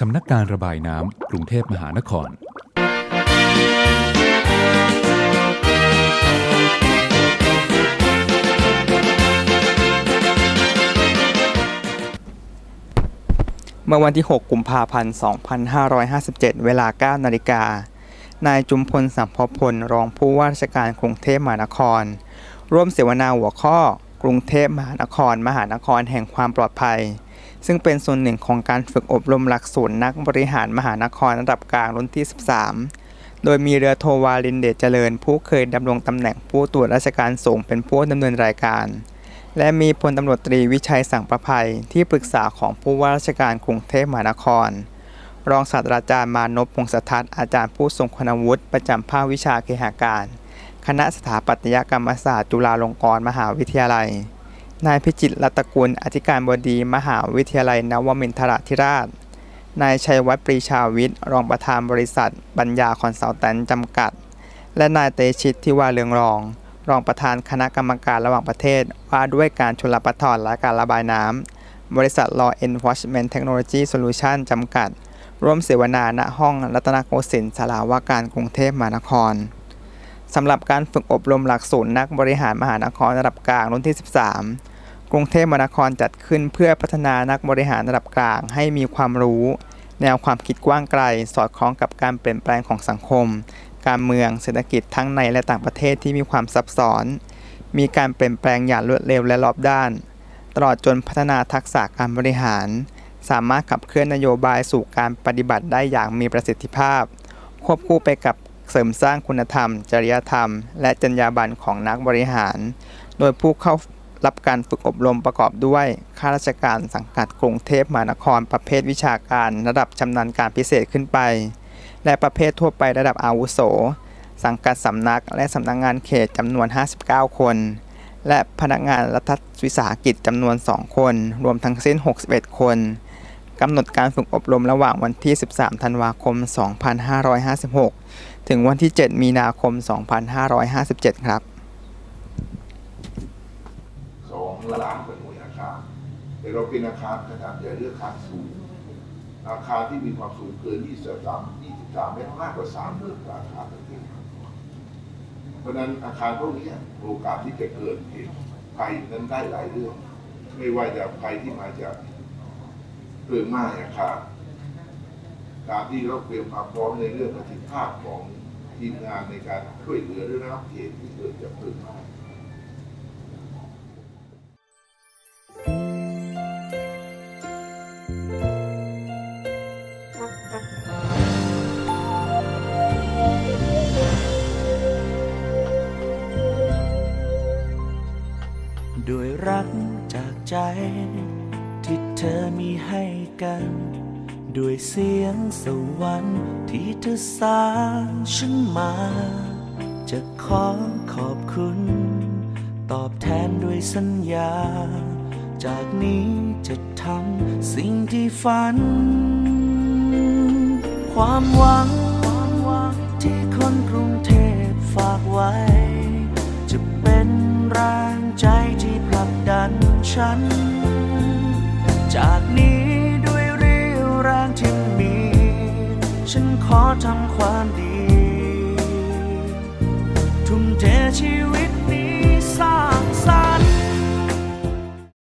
สำนักการระบายน้ำกรุงเทพมหานคร เมื่อวันที่ 6 กุมภาพันธ์ 2557 เวลา 9 นาฬิกา นายจุมพลสัมภพล รองผู้ว่าราชการกรุงเทพมหานคร ร่วมเสวนาหัวข้อ กรุงเทพมหานคร มหานครแห่งความปลอดภัย ซึ่งเป็นส่วนหนึ่งของการฝึกอบรมหลักสูตรนักบริหารมหานครระดับกลางรุ่นที่ 13 โดยมีเรือโทวาลินเดชเจริญ ผู้เคยดำรงตำแหน่งผู้ตรวจราชการสูงเป็นผู้ดำเนินรายการ และมีพลตำรวจตรีวิชัยสังประภัยที่ปรึกษาของผู้ว่าราชการกรุงเทพมหานคร รองศาสตราจารย์มานพพงศทัศน์อาจารย์ผู้ทรงคุณวุฒิประจำภาควิชาเคหาการ คณะสถาปัตยกรรมศาสตร์จุฬาลงกรณ์มหาวิทยาลัย นายพิจิตรรัตกุลอธิการบดีมหาวิทยาลัยนวมินทราธิราช นายชัยวัฒน์ปรีชาวิทย์ รองประธานบริษัทปัญญาคอนซัลแทนจำกัด และนายเตชิตทิวาเรืองรอง รองประธานคณะกรรมการระหว่างประเทศ ว่าด้วยการชลประทานและการระบายน้ำ บริษัท Law Enforcement Technology Solution จำกัด ร่วมเสวนาณห้องรัตนโกสินทร์สาราว่าการกรุงเทพมหานคร สำหรับการฝึกอบรมหลักสูตรนักบริหารมหานครระดับกลางรุ่นที่ 13 กรุงเทพมหานครจัดขึ้นเพื่อพัฒนานักบริหารระดับกลางให้มีความรู้ แนวความคิดกว้างไกล สอดคล้องกับการเปลี่ยนแปลงของสังคม การเมืองเศรษฐกิจทั้งในและต่างประเทศที่มีความซับซ้อน มีการเปลี่ยนแปลงอย่างรวดเร็วและรอบด้าน ตลอดจนพัฒนาทักษะการบริหาร สามารถขับเคลื่อนนโยบายสู่การปฏิบัติได้อย่างมีประสิทธิภาพ ควบคู่ไปกับ เสริมสร้างคุณธรรม จริยธรรม และจรรยาบรรณของนักบริหาร โดยผู้เข้ารับการฝึกอบรมประกอบด้วยข้าราชการสังกัดกรุงเทพมหานคร ประเภทวิชาการ ระดับชำนาญการพิเศษขึ้นไป และประเภททั่วไประดับอาวุโส สังกัดสำนักและสำนักงานเขตจำนวน 59 คน และพนักงานรัฐวิสาหกิจจำนวน 2 คน รวมทั้งสิ้น 61 คน กำหนดการฝึกอบรมระหว่างวันที่ 13 ธันวาคม 2556 ถึงวันที่ 7 มีนาคม 2557 ครับสองล้านกว่าหน่วยอาคารแต่เราเป็นอาคารขนาดใหญ่หรืออาคารสูง อาคารที่มีความสูงเกิน 23 23เมตรมากกว่า3เท่าอาคารต่างๆเพราะฉะนั้นอาคารพวกนี้โอกาสที่จะเกิดเหตุภัยนั้นได้หลายเรื่อง ไม่ว่าจะภัยที่มาจาก เพลิงไหม้อาคารการที่เราเตรียมความพร้อมในเรื่องประสิทธิภาพของทีมงานในการช่วยเหลือหรือระงับเหตุที่เกิดจากเพลิงไหม้ด้วยรักจากใจ ที่เธอมีให้กัน ด้วยเสียงสวรรค์ที่เธอสร้างฉันมา จะขอขอบคุณ ตอบแทนด้วยสัญญา จากนี้จะทำสิ่งที่ฝัน ความหวังที่คนกรุงเทพฝากไว้ จะเป็นแรงใจที่ผลักดันฉัน จากนี้ด้วยเรี่ยวแรงที่มี ฉันขอทำความดี